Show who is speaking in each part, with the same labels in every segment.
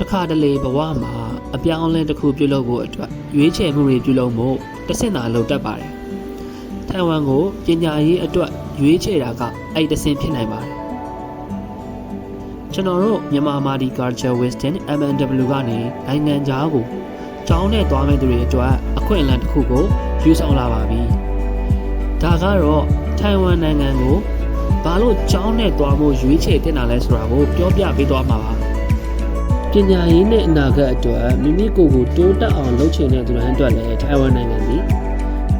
Speaker 1: တခါတလေဘဝမှာအပြောင်းအလဲတစ်ခုပြုလုပ်ဖို့အတွက်ရွေးချယ်မှုတွေပြုလုပ်ဖို့တစ်ဆင့်သာလုပ်တတ်ပါတယ်။ထိုင်ဝမ်ကိုပညာရေးအတွက်ရွေးချယ်တာကအဲ့တစ်ဆင့်ဖြစ်နိုင်ပါတယ်။ကျွန်တော်တို့မြန်မာ Mardi Culture Wisdom MNW ကနေနိုင်ငံခြားကိုကျောင်းနဲ့သွားမဲ့သူတွေအတွက်အခွင့်အလမ်းတစ်ခုကိုယူဆောင်လာပါပြီ။ဒါကတော့ထိုင်ဝမ်နိုင်ငံကိုဘာလို့ကျောင်းနဲ့သွားဖို့ရွေးချယ်တင်တာလဲဆိုတာကိုပြောပြပေးသွားမှာပါ။ ပညာရေးနဲ့အနာဂတ်အတွက်မိမိကိုယ်ကိုတိုးတက်အောင်လုပ်ချင်တဲ့သူတိုင်းအတွက်လည်းထိုင်ဝမ်နိုင်ငံသည်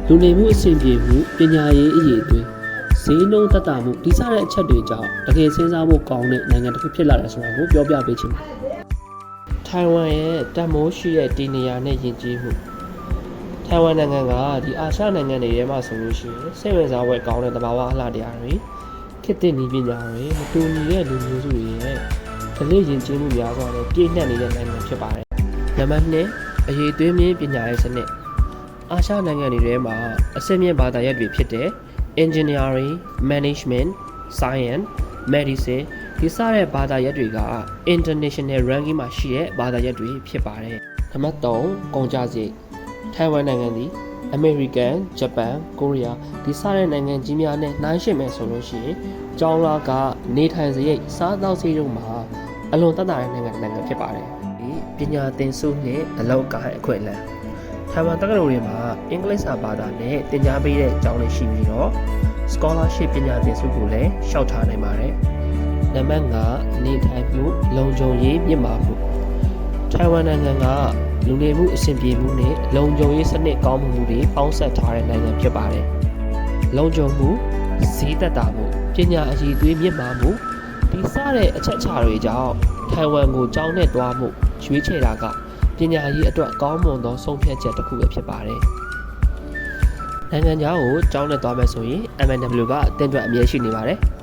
Speaker 1: လူနေမှုအဆင်ပြေမှုပညာရေးအရေးအသွေးဈေးနှုန်းသက်သာမှုဒီစတဲ့အချက်တွေကြောင့်တကယ်စဉ်းစားဖို့ကောင်းတဲ့နိုင်ငံတစ်ခုဖြစ်လာတယ်ဆိုတာကိုပြောပြပေးချင်ပါတယ်။ထိုင်ဝမ်ရဲ့တန်မိုးရှိတဲ့ဒီနေရာနဲ့ယဉ်ကျေးမှုထိုင်ဝမ်နိုင်ငံကဒီအာရှနိုင်ငံတွေထဲမှာဆိုလို့ရှိရင်စိတ်ဝင်စားဖွယ်ကောင်းတဲ့သဘာဝအလှတရားတွေခေတ်သစ်နည်းပညာတွေမတူညီတဲ့လူမျိုးစုတွေရဲ့က လေးယဉ်ကျေးမှုများစွာနဲ့ပြည့်နှက်နေတဲ့နိုင်ငံဖြစ်ပါတယ်။နံပါတ်2အရေးသွေးမြင့်ပညာရေးစနစ်အာရှနိုင်ငံတွေထဲမှာအဆင့်မြင့်ဘာသာရပ်တွေဖြစ်တဲ့ Engineering, Management, Science, Medicine ဒီစတဲ့ဘာသာရပ်တွေက International Ranking မှာရှိတဲ့ဘာသာရပ်တွေဖြစ်ပါတယ်။နံပါတ်3ကုန်ကြစည်ထိုင်ဝမ်နိုင်ငံသည် American, Japan, Korea ဒီစတဲ့နိုင်ငံကြီးများနဲ့နှိုင်းယှဉ်မယ်ဆိုလို့ရှိရင်ကျောင်းလာက နေထိုင်စရိတ်စားသောက်စရိတ်တို့မှာ အလွန်သက်သာတဲ့နိုင်ငံတစ်နိုင်ငံဖြစ်ပါတယ်။ဒီပညာသင်ဆုနဲ့အလောက်ကိုင်းအခွင့်အလမ်းထိုင်ဝမ်တက္ကသိုလ်တွေမှာအင်္ဂလိပ်စာဘာသာနဲ့သင်ကြားပေးတဲ့ကျောင်းတွေရှိပြီးတော့ scholarship ပညာသင်ဆုကိုလည်းရှောက်ထားနိုင်ပါတယ်။နံပါတ်5နေထိုင်မှုလုံခြုံရေးမြင့်မာမှုထိုင်ဝမ်နိုင်ငံကလူနေမှုအဆင်ပြေမှုနဲ့လုံခြုံရေးစနစ်ကောင်းမှုတွေပေါင်းစပ်ထားတဲ့နိုင်ငံဖြစ်ပါတယ်။လုံခြုံမှုဈေးသက်သာမှုပညာအည်သွေးမြင့်မာမှုဒီ စတဲ့အချက်အချာတွေကြောင့်ထိုင်ဝမ်ကိုကြောင်းနဲ့တွားမှုရွေးချယ်တာကပညာရေးအတွက်ကောင်းမွန်သောဆုံးဖြတ်ချက်တစ်ခုပဲဖြစ်ပါတယ်။နိုင်ငံခြားကိုကြောင်းနဲ့တွားမယ်ဆိုရင် MNW ကအသင်အတွက်အမြဲရှိနေပါတယ်။